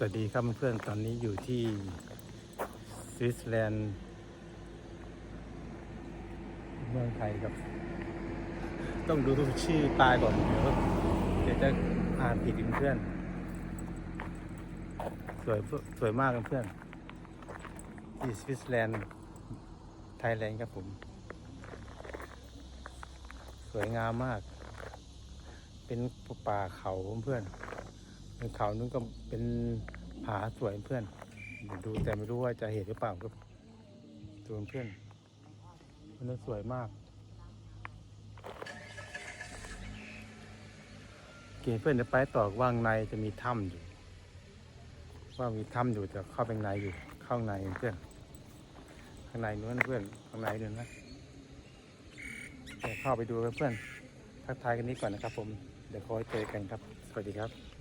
สวัสดีครับเพื่อนตอนนี้อยู่ที่สวิตเซอร์แลนด์เมืองไทยครับ ต้องดูชื่อปลายก่อนเดี๋ยวเดี๋ยวจะอ่านผิดเพื่อน สวยสวยมากเพื่อนที่สวิตเซอร์แลนด์ไทยแลนด์ครับผม สวยงามมาก เป็นป่าเขาเพื่อน เป็นเขานู้นก็เป็นผาสวยเพื่อนดูแต่ไม่รู้ว่าจะเห็นหรือเปล่าครับดูเพื่อนมันนสวยมาก เกเพื่อนเดี๋ยวไปต่อว่างในจะมีถ้ำอยู่ ว่ามีถ้ำอยู่จะเข้าไปในอยู่เข้าในเพื่อน ข้างในนู้นเพื่อนข้างในนู้นนะเดี๋ยวเข้าไปดูกันเพื่อนทักทายกันนี้ก่อนนะครับ ผมเดี๋ยวคอยเจอกันครับ สวัสดีครับ